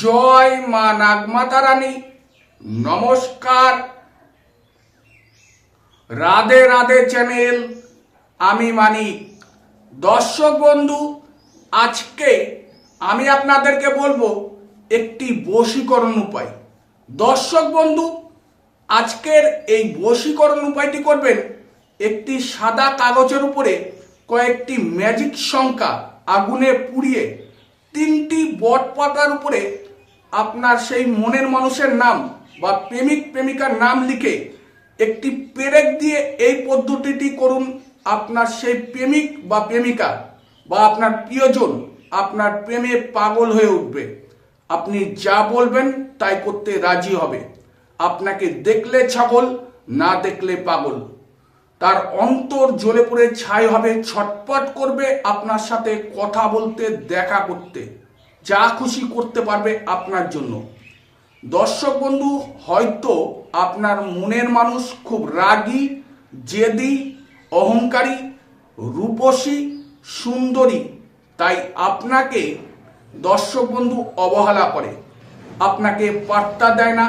জয় মা নাগমাতা রানী। নমস্কার। রাধে রাধে চ্যানেল, আমি মানিক। দর্শক বন্ধু, আজকে আমি আপনাদেরকে বলব একটি বশীকরণ উপায়। দর্শক বন্ধু, আজকের এই বশীকরণ উপায়টি করবেন একটি সাদা কাগজের উপরে কয়েকটি ম্যাজিক সংখ্যা আগুনে পুড়িয়ে তিনটি বট পাতার উপরে আপনার সেই মনের মানুষের নাম বা প্রেমিক, প্রেমিকার নাম লিখে একটি পেরেক দিয়ে এই পদ্ধতিটি করুন আপনার সেই প্রেমিক বা প্রেমিকা বা আপনার প্রিয়জন আপনার প্রেমে পাগল হয়ে উঠবে। আপনি যা বলবেন তাই করতে রাজি হবে। আপনাকে দেখলে ছাগল, না দেখলে পাগল। তার অন্তর জ্বলে পড়ে ছাই হবে, ছটপট করবে আপনার সাথে কথা বলতে, দেখা করতে। যা খুশি করতে পারবে আপনার জন্য। দর্শক বন্ধু, হয়তো আপনার মনের মানুষ খুব রাগী, জেদি, অহংকারী, রূপসী, সুন্দরী, তাই আপনাকে দর্শক বন্ধু অবহেলা করে। আপনাকে পাত্তা দেয় না,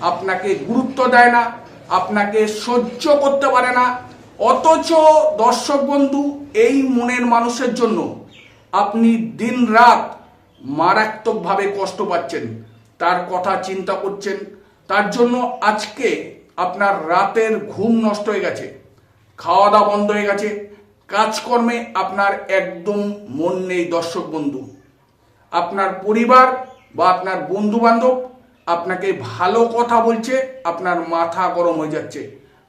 আপনাকে গুরুত্ব দেয় না, আপনাকে সহ্য করতে পারে না। অথচ দর্শক বন্ধু, এই মনের মানুষের জন্য আপনি দিন রাত মারাত্মকভাবে কষ্ট পাচ্ছেন, তার কথা চিন্তা করছেন, তার জন্য আজকে আপনার রাতের ঘুম নষ্ট হয়ে গেছে খাওয়া দাওয়া বন্ধ হয়ে গেছে, কাজকর্মে আপনার একদম মন নেই দর্শক বন্ধু। আপনার পরিবার বা আপনার বন্ধু বান্ধব আপনাকে ভালো কথা বলছে, আপনার মাথা গরম হয়ে যাচ্ছে,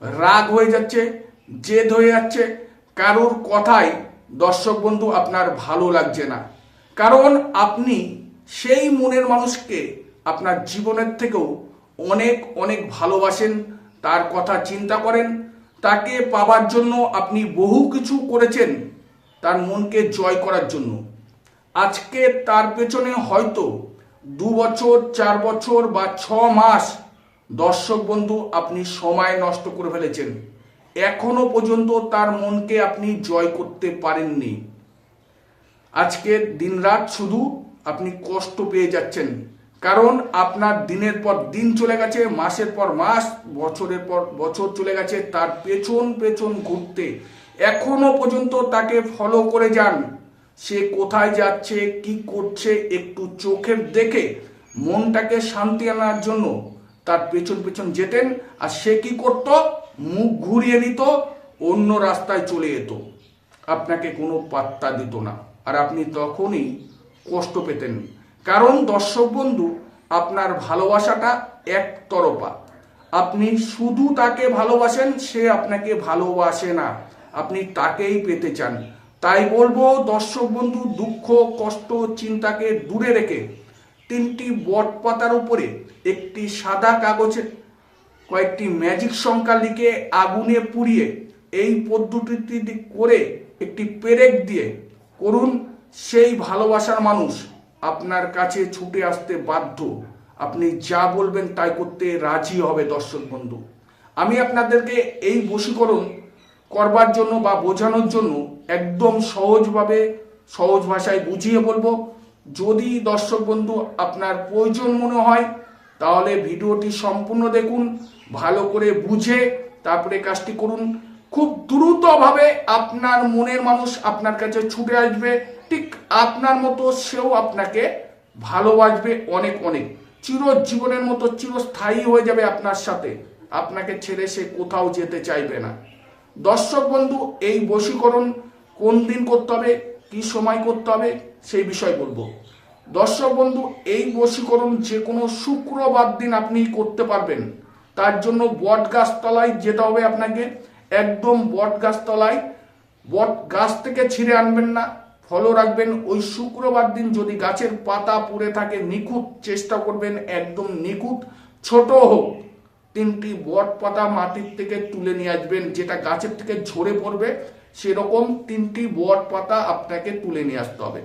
রাগ হয়ে যাচ্ছে, জেদ হয়ে যাচ্ছে, কারোর কথাই দর্শক বন্ধু আপনার ভালো লাগছে না। কারণ আপনি সেই মনের মানুষকে আপনার জীবনের থেকেও অনেক অনেক ভালোবাসেন, তার কথা চিন্তা করেন, তাকে পাবার জন্য আপনি বহু কিছু করেছেন তার মনকে জয় করার জন্য। আজকে তার পেছনে হয়তো দু বছর, চার বছর বা ছ মাস দর্শক বন্ধু আপনি সময় নষ্ট করে ফেলেছেন। এখনও পর্যন্ত তার মনকে আপনি জয় করতে পারেননি। আজকে দিনরাত শুধু আপনি কষ্ট পেয়ে যাচ্ছেন। কারণ আপনার দিনের পর দিন চলে গেছে, মাসের পর মাস, বছরের পর বছর চলে গেছে, তার পেছন পেছন ঘুরতে। এখনও পর্যন্ত তাকে ফলো করে যান। সে কোথায় যাচ্ছে, কি করছে, একটু চোখের দেখে, মনটাকে শান্তি আনার জন্য তার পেছন পেছন যেতেন। আর সে কি করত? মুখ ঘুরিয়ে নিত, অন্য রাস্তায় চলে যেত। আপনাকে কোনো পাত্তা দিত না। আর আপনি তখনই কষ্ট পেতেন। কারণ দর্শক বন্ধু, আপনার ভালোবাসাটা একতরফা। আপনি শুধু তাকে ভালোবাসেন, সে আপনাকে ভালোবাসে না। আপনি তাকেই পেতে চান। তাই বলব, দর্শক বন্ধু, দুঃখ, কষ্ট, চিন্তাকে দূরে রেখে তিনটি বট পাতার উপরে একটি সাদা কাগজে কয়েকটি ম্যাজিক সংখ্যা লিখে আগুনে পুড়িয়ে এই পদ্ধতিটি করে একটি পেরেক দিয়ে করুন, সেই ভালোবাসার মানুষ আপনার কাছে ছুটে আসতে বাধ্য। আপনি যা বলবেন তাই করতে রাজি হবে দর্শক বন্ধু। আমি আপনাদেরকে এই বশীকরণ করবার জন্য বা বোঝানোর জন্য একদম সহজভাবে, সহজ ভাষায় বুঝিয়ে বলব। যদি দর্শক বন্ধু আপনার প্রয়োজন মনে হয়, তাহলে ভিডিওটি সম্পূর্ণ দেখুন, ভালো করে বুঝে তারপরে কাজটি করুন। খুব দ্রুতভাবে আপনার মনের মানুষ আপনার কাছে ছুটে আসবে। ঠিক আপনার মতো সেও আপনাকে ভালোবাসবে অনেক অনেক। চিরজীবনের মতো চিরস্থায়ী হয়ে যাবে আপনার সাথে। আপনাকে ছেড়ে সে কোথাও যেতে চাইবে না। দর্শক বন্ধু, এই বশীকরণ কোন দিন করতে হবে, কি সময় করতে হবে, সেই বিষয় বলব। দর্শক বন্ধু, এই বশীকরণ যে কোনো শুক্রবার দিন আপনি করতে পারবেন। তার জন্য বট গাছতলায় যেতে হবে আপনাকে। একদম বট গাছতলায়। বট গাছ থেকে ছিঁড়ে আনবেন না ফলো রাখবেন। ওই শুক্রবার দিন যদি গাছের পাতা পুড়ে থাকে, নিখুঁত চেষ্টা করবেন, একদম নিখুঁত। ছোট হোক, তিনটি বট পাতা মাটির থেকে তুলে নিয়ে আসবেন, যেটা গাছের থেকে ঝরে পড়বে, সেরকম তিনটি বট পাতা আপনাকে তুলে নিয়ে আসতে হবে।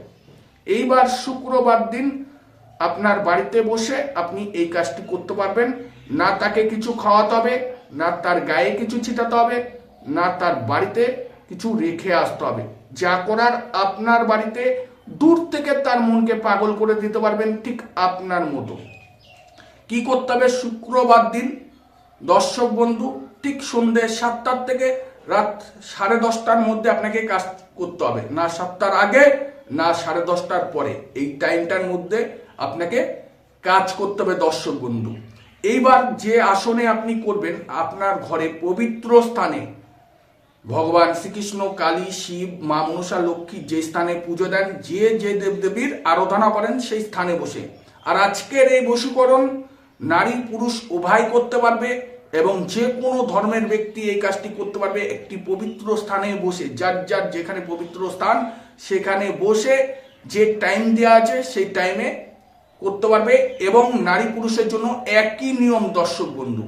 এইবার শুক্রবার দিন আপনার বাড়িতে বসে আপনি এই কাজটি করতে পারবেন। না তাকে কিছু খাওয়াতে হবে, না তার গায়ে কিছু ছিটাতে হবে না তার বাড়িতে কিছু রেখে আসতে হবে। যা করার আপনার বাড়িতে দূর থেকে তার মনকে পাগল করে দিতে পারবেন ঠিক আপনার মতো। কি করতে হবে? শুক্রবার দিন দর্শক বন্ধু, ঠিক সন্ধ্যে সাতটার থেকে রাত সাড়ে দশটার মধ্যে আপনাকে কাজ করতে হবে। না সাতটার আগে, না সাড়ে দশটার পরে। এই টাইমটার মধ্যে আপনাকে কাজ করতে হবে দর্শক বন্ধু। এইবার যে আসনে আপনি করবেন, আপনার ঘরে পবিত্র স্থানে ভগবান শ্রীকৃষ্ণ, কালী, শিব, মা মনসা, লক্ষ্মী যে স্থানে পুজো দেন, যে যে দেবদেবীর আরাধনা করেন, সেই স্থানে বসে। আর আজকের এই বশীকরণ নারী পুরুষ উভয় করতে পারবে এবং যে কোনো ধর্মের ব্যক্তি এই কাজটি করতে পারবে। একটি পবিত্র স্থানে বসে, যার যার যেখানে পবিত্র স্থান, সেখানে বসে যে টাইম দেওয়া আছে, সেই টাইমে করতে পারবে এবং নারী পুরুষের জন্য একই নিয়ম দর্শক বন্ধু।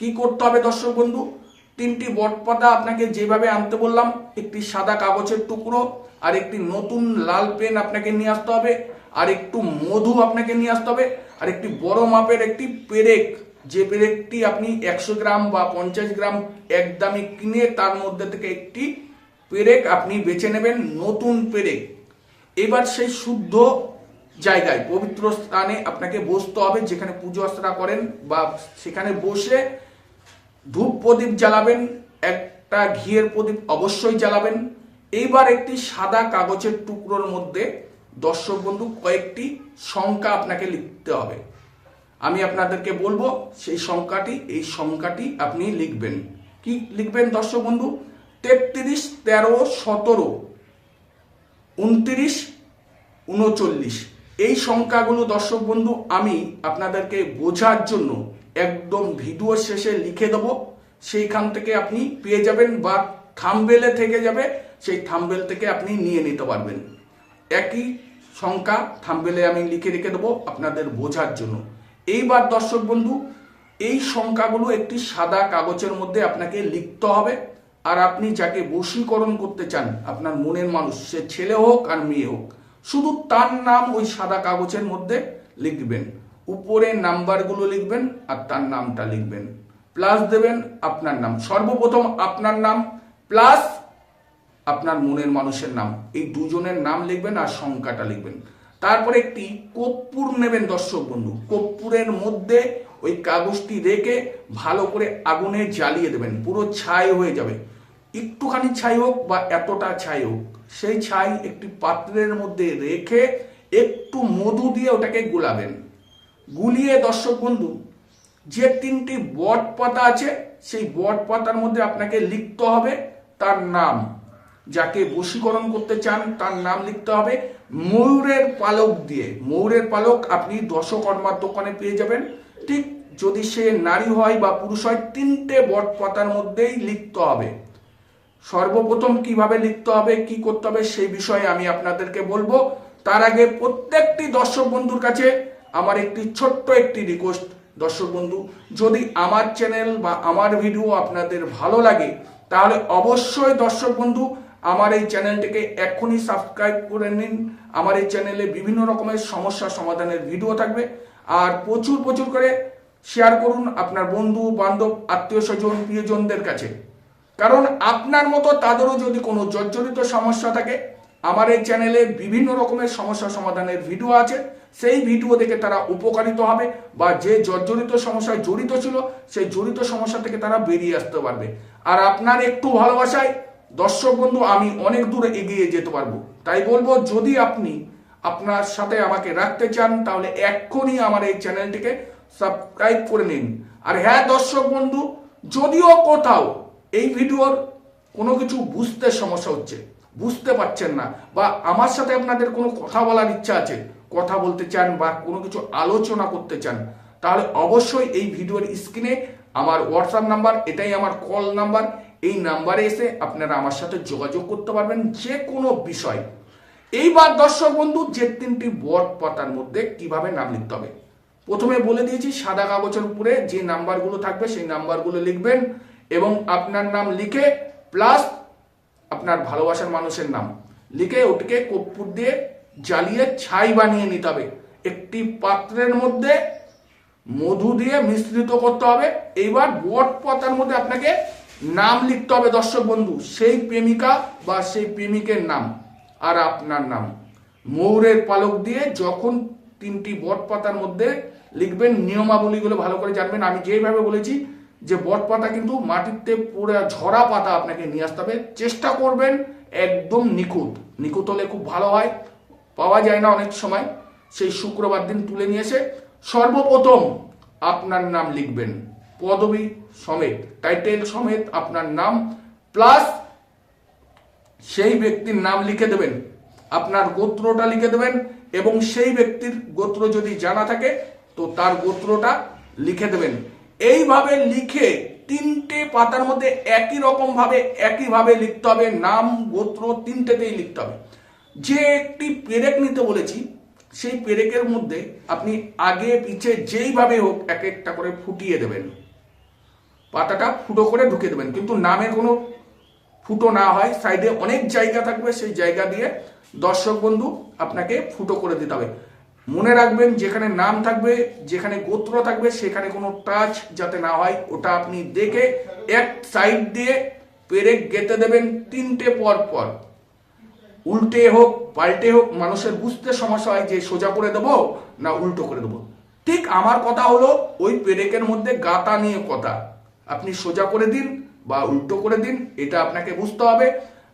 কি করতে হবে দর্শক বন্ধু? তিনটি বটপাতা আপনাকে যেভাবে আনতে বললাম, একটি সাদা কাগজের টুকরো, আর একটি নতুন লাল পেন আপনাকে নিয়ে আসতে হবে, আর একটু মধু আপনাকে নিয়ে আসতে হবে, আর একটি বড় মাপের একটি পেরেক। যে পেরেকটি আপনি একশো গ্রাম বা পঞ্চাশ গ্রাম একদমই কিনে তার মধ্যে থেকে একটি পেরেক আপনি বেছে নেবেন, নতুন পেরেক। এবার সেই শুদ্ধ জায়গায়, পবিত্র স্থানে আপনাকে বসতে হবে, যেখানে পুজো আশ্রা করেন বা সেখানে বসে ধূপ প্রদীপ জ্বালাবেন, একটা ঘিয়ের প্রদীপ অবশ্যই জ্বালাবেন। এইবার একটি সাদা কাগজের টুকরোর মধ্যে দর্শক বন্ধু কয়েকটি সংখ্যা আপনাকে লিখতে হবে। আমি আপনাদেরকে বলব, সেই সংখ্যাটি এই সংখ্যাটি আপনি লিখবেন। কি লিখবেন দর্শক বন্ধু? তেত্রিশ, তেরো, সতেরো, উনত্রিশ, উনচল্লিশ। এই সংখ্যাগুলো দর্শক বন্ধু আমি আপনাদেরকে বোঝার জন্য একদম ভিডিও শেষে লিখে দেবো। সেইখান থেকে আপনি পেয়ে যাবেন বা থামবেলে থেকে যাবে, সেই থামবেল থেকে আপনি নিয়ে নিতে পারবেন। একই সংখ্যা থামবেলে আমি লিখে রেখে দেবো আপনাদের বোঝার জন্য। এইবার দর্শক বন্ধু, এই সংখ্যাগুলো একটি সাদা কাগজের মধ্যে আপনাকে লিখতে হবে। আর আপনি যাকে বশীকরণ করতে চান, আপনার মনের মানুষ, সে ছেলে হোক আর মেয়ে হোক, শুধু তার নাম ওই সাদা কাগজের মধ্যে লিখবেন। উপরে নাম্বারগুলো লিখবেন আর তার নামটা লিখবেন। প্লাস দেবেন আপনার নাম। সর্বপ্রথম আপনার নাম, প্লাস আপনার মনের মানুষের নাম। এই দুজনের নাম লিখবেন আর সংখ্যাটা লিখবেন। তারপরে একটি কর্পূর নেবেন দর্শক বন্ধু। কর্পূরের মধ্যে ওই কাগজটি রেখে ভালো করে আগুনে জ্বালিয়ে দেবেন। পুরো ছাই হয়ে যাবে। একটুখানি ছাই হোক বা এতটা ছাই হোক, সেই ছাই একটি পাত্রের মধ্যে রেখে একটু মধু দিয়ে ওটাকে গুলাবেন। গুলিয়ে দর্শক বন্ধু, যে তিনটি বট পাতা আছে, সেই বট পাতার মধ্যে আপনাকে লিখতে হবে তার নাম। যাকে বশীকরণ করতে চান, তার নাম লিখতে হবে ময়ূরের পালক দিয়ে। ময়ূরের পালক আপনি দশকর্মার দোকানে পেয়ে যাবেন। ঠিক যদি সে নারী হয় বা পুরুষ হয়, তিনটে বট পাতার মধ্যেই লিখতে হবে। সর্বপ্রথম কীভাবে লিখতে হবে, কি করতে হবে, সেই বিষয়ে আমি আপনাদেরকে বলব। তার আগে প্রত্যেকটি দর্শক বন্ধুর কাছে আমার একটি ছোট্ট একটি রিকোয়েস্ট দর্শক বন্ধু, যদি আমার চ্যানেল বা আমার ভিডিও আপনাদের ভালো লাগে, তাহলে অবশ্যই দর্শক বন্ধু, আমার এই চ্যানেলটিকে এখনই সাবস্ক্রাইব করে নিন। আমার এই চ্যানেলে বিভিন্ন রকমের সমস্যা সমাধানের ভিডিও থাকবে। আর প্রচুর প্রচুর করে শেয়ার করুন আপনার বন্ধু, বান্ধব, আত্মীয় স্বজন, প্রিয়জনদের কাছে। কারণ আপনার মতো তাদেরও যদি কোনো জর্জরিত সমস্যা থাকে আমার এই চ্যানেলে বিভিন্ন রকমের সমস্যা সমাধানের ভিডিও আছে। সেই ভিডিও দেখে তারা উপকারিত হবে বা যে জর্জরিত সমস্যায় জড়িত ছিল, সেই জড়িত সমস্যা থেকে তারা বেরিয়ে আসতে পারবে। আর আপনার একটু ভালোবাসায়, দর্শক বন্ধু, আমি অনেক দূরে এগিয়ে যেতে পারব। তাই বলব, যদি আপনি আপনার সাথে আমাকে রাখতে চান, তাহলে এক্ষুনি আমার এই চ্যানেলটিকে সাবস্ক্রাইব করে নিন। আর হ্যাঁ দর্শক বন্ধু, যদিও কোথাও এই ভিডিওর কোনো কিছু বুঝতে সমস্যা হচ্ছে বুঝতে পারছেন না, বা আমার সাথে আপনাদের কোনো কথা বলার ইচ্ছা আছে, কথা বলতে চান বা কোনো কিছু আলোচনা করতে চান, তাহলে অবশ্যই এই ভিডিওর স্ক্রিনে আমার হোয়াটসঅ্যাপ নাম্বার এটাই আমার কল নাম্বার এই নাম্বারে এসে আপনারা আমার সাথে যোগাযোগ করতে পারবেন যে কোনো বিষয়। এইবার দর্শক বন্ধু, যে তিনটি বট পাতার মধ্যে কীভাবে নাম লিখতে হবে? প্রথমে বলে দিয়েছি, সাদা কাগজের উপরে যে নাম্বারগুলো থাকবে, সেই নাম্বারগুলো লিখবেন এবং আপনার নাম লিখে প্লাস আপনার ভালোবাসার মানুষের নাম। লিখে ওটিকে কর্পূর দিয়ে জ্বালিয়ে ছাই বানিয়ে নিতে হবে। একটি পাত্রের মধ্যে মধু দিয়ে মিশ্রিত করতে হবে। এইবার বট পাতার মধ্যে আপনাকে নাম লিখতে হবে, দর্শক বন্ধু। সেই প্রেমিকা বা সেই প্রেমিকের নাম আর আপনার নাম। ময়ূরের পালক দিয়ে যখন তিনটি বট পাতার মধ্যে লিখবেন, নিয়মাবলীগুলো ভালো করে জানবেন। আমি যেইভাবে বলেছি যে বট পাতা কিন্তু মাটিতে পুরো ঝরা পাতা আপনাকে নিয়ে আসতে হবে। চেষ্টা করবেন একদম নিখুঁত। নিখুঁত হলে খুব ভালো হয়। পাওয়া যায় না অনেক সময়। সেই শুক্রবার দিন তুলে নিয়ে এসে সর্বপ্রথম আপনার নাম লিখবেন। পদবী সমেত, টাইটেল সমেত আপনার নাম, প্লাস সেই ব্যক্তির নাম লিখে দেবেন। আপনার গোত্রটা লিখে দেবেন এবং সেই ব্যক্তির গোত্র যদি জানা থাকে, তো তার গোত্রটা লিখে দেবেন। এইভাবে লিখে তিনটে পাতার মধ্যে একই রকম ভাবে একইভাবে লিখতে হবে, নাম, গোত্র তিনটেতেই লিখতে হবে। যে একটি পেরেক নিতে বলেছি, সেই পেরেকের মধ্যে আপনি আগে পিছে যেইভাবে হোক এক একটা করে ফুটিয়ে দেবেন। পাতাটা ফুটো করে ঢুকে দেবেন। কিন্তু নামের কোনো ফুটো না হয়, সাইডে অনেক জায়গা থাকবে, সেই জায়গা দিয়ে দর্শক বন্ধু আপনাকে ফুটো করে দিতে হবে। মনে রাখবেন, যেখানে নাম থাকবে, যেখানে গোত্র থাকবে, সেখানে কোনো টাচ যাতে না হয়, ওটা আপনি দেখে এক সাইড দিয়ে পেরেক গেতে দেবেন তিনটে পর পর। উল্টে হোক, পাল্টে হোক, মানুষের বুঝতে সমস্যা হয় যে সোজা করে দেবো না উল্টো করে দেবো। ঠিক আমার কথা হলো, ওই পেরেকের মধ্যে গাতা নিয়ে কথা। আপনি সোজা করে দিন বা উল্টো করে দিন, এটা আপনাকে বুঝতে হবে।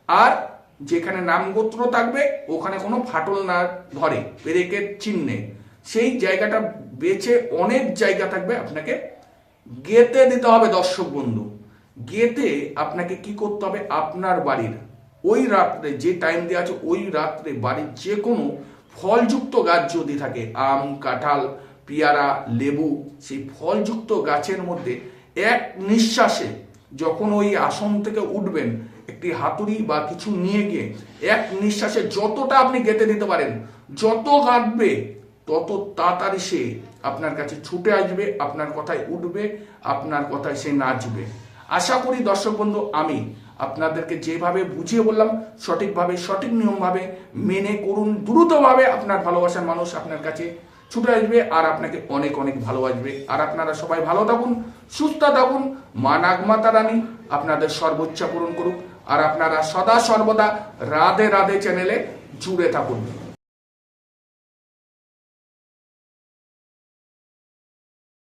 আর যেখানে নাম গোত্র থাকবে, ওখানে কোনো ফাটল না ধরে, পেরেকের চিহ্নে। সেই জায়গাটা বেছে অনেক জায়গা থাকবে আপনাকে গেতে দিতে হবে দর্শক বন্ধু। গেতে আপনাকে কি করতে হবে? আপনার বাড়ির ওই রাত্রে যে টাইম দেওয়া আছে, ওই রাত্রে বাড়ির যে কোনো ফলযুক্ত গাছ যদি থাকে, আম, কাঁঠাল, পেয়ারা, লেবু, সেই ফলযুক্ত গাছের মধ্যে এক নিঃশ্বাসে যখন ওই আসন থেকে উঠবেন একটি হাতুড়ি বা কিছু নিয়ে গিয়ে এক নিঃশ্বাসে যতটা আপনি গেতে দিতে পারেন, যত গাঁটবে তত তাড়াতাড়ি সে আপনার কাছে ছুটে আসবে, আপনার কথায় উঠবে, আপনার কথায় সে নাচবে। আশা করি দর্শক বন্ধু, আমি আপনাদেরকে যেভাবে বুঝিয়ে বললাম, সঠিকভাবে, সঠিক নিয়মভাবে মেনে করুন, দ্রুতভাবে আপনার ভালোবাসার মানুষ আপনার কাছে ছুটে আসবে আর আপনাকে অনেক অনেক ভালোবাসবে। আর আপনারা সবাই ভালো থাকুন, সুস্থ থাকুন, মা নাগমাতা রানী আপনাদের সর্বোচ্চ পূরণ করুক। আর আপনারা সদা সর্বদা রাধে রাধে চ্যানেলে জুড়ে থাকুন।